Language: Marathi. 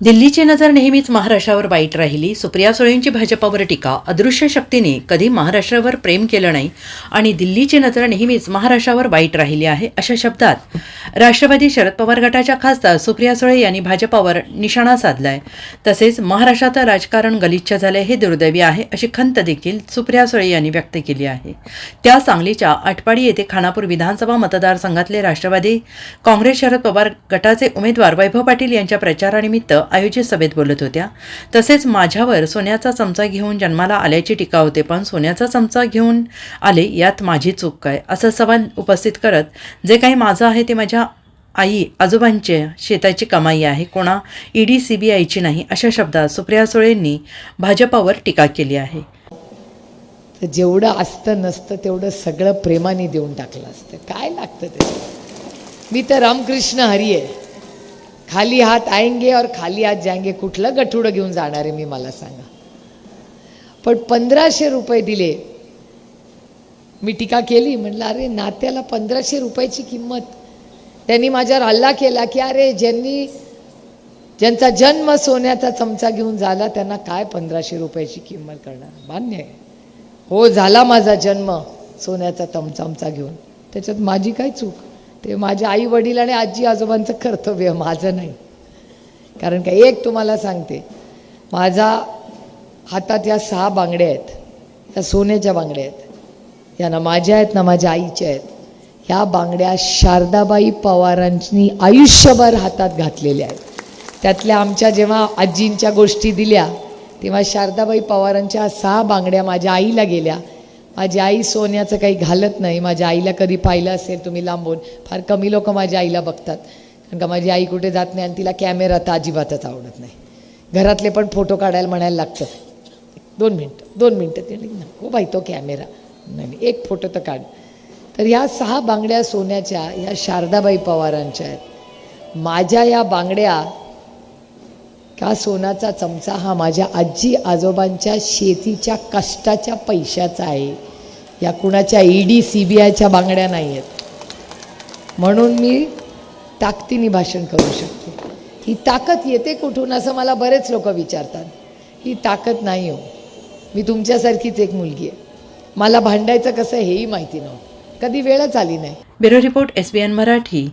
दिल्लीची नजर नेहमीच महाराष्ट्रावर वाईट राहिली. सुप्रिया सुळेंची भाजपावर टीका. अदृश्य शक्तीने कधी महाराष्ट्रावर प्रेम केलं नाही आणि दिल्लीची नजर नेहमीच महाराष्ट्रावर वाईट राहिली आहे अशा शब्दात राष्ट्रवादी शरद पवार गटाच्या खासदार सुप्रिया सुळे यांनी भाजपावर निशाणा साधलाय. तसेच महाराष्ट्राचं राजकारण गलिच्छ झालंय हे दुर्दैवी आहे अशी खंत देखील सुप्रिया सुळे यांनी व्यक्त केली आहे. त्या सांगलीच्या आटपाडी येथे खानापूर विधानसभा मतदारसंघातले राष्ट्रवादी काँग्रेस शरद पवार गटाचे उमेदवार वैभव पाटील यांच्या प्रचारानिमित्त आयोजित सभेत बोलत होत्या. तसेच माझ्यावर सोन्याचा चमचा घेऊन जन्माला आल्याची टीका होते पण सोन्याचा चमचा घेऊन आले यात माझी चूक काय? असा सवाल उपस्थित करत जे काही माझं आहे ते माझ्या आई आजोबांच्या शेताची कमाई आहे कोणा ईडी आयची नाही अशा शब्दात सुप्रिया सुळेंनी भाजपावर टीका केली आहे. तर जेवढं असतं नसतं तेवढं सगळं प्रेमाने देऊन टाकलं असतं. काय लागतं ते मी तर रामकृष्ण हरी आहे. खाली हात आएंगे और खाली हात जाएंगे. कुठलं गठुडं घेऊन जाणार आहे मी मला सांगा. पण पंधराशे रुपये दिले. मी टीका केली. म्हटलं अरे नात्याला पंधराशे रुपयाची किंमत. त्यांनी माझ्यावर हल्ला केला की अरे ज्यांनी ज्यांचा जन्म सोन्याचा चमचा घेऊन झाला त्यांना काय पंधराशे रुपयाची किंमत करणार? मान्य आहे. हो झाला माझा जन्म सोन्याचा तमचमचा घेऊन. त्याच्यात माझी काय चूक? ते माझ्या आई वडील आणि आजी आजोबांचं कर्तव्य माझं नाही. कारण का एक तुम्हाला सांगते माझा हातात या सहा बांगड्या आहेत या सोन्याच्या बांगड्या आहेत या ना माझ्या आहेत ना माझ्या आईच्या आहेत ह्या बांगड्या शारदाबाई पवारांनी आयुष्यभर हातात घातलेल्या आहेत. त्यातल्या आमच्या जेव्हा आजींच्या गोष्टी दिल्या तेव्हा शारदाबाई पवारांच्या सहा बांगड्या माझ्या आईला गेल्या माझी आई सोन्याचं काही घालत नाही. माझ्या आईला कधी पाहिलं असेल तुम्ही लांबून फार कमी लोक माझ्या आईला बघतात. कारण का माझी आई कुठे जात नाही आणि तिला कॅमेरा तर अजिबातच आवडत नाही. घरातले पण फोटो काढायला म्हणायला लागतं. दोन मिनटं दोन मिनटं ते हो बाई तो कॅमेरा. नाही नाही, एक फोटो तर काढ. तर ह्या सहा बांगड्या सोन्याच्या ह्या शारदाबाई पवारांच्या आहेत. माझ्या या बांगड्या का सोनाचा चमचा हा माझ्या आजी आजोबांच्या शेतीच्या कष्टाच्या पैशाचा आहे. या कुणाच्या ई डी सी बी आयच्या बांगड्या नाही आहेत म्हणून मी ताकदीने भाषण करू शकते. ही ताकद येते कुठून असं मला बरेच लोक विचारतात. ही ताकद नाही हो. मी तुमच्यासारखीच एक मुलगी आहे. मला भांडायचं कसं हेही माहिती नव्हतं. कधी वेळच आली नाही. Bureau report SBN Marathi.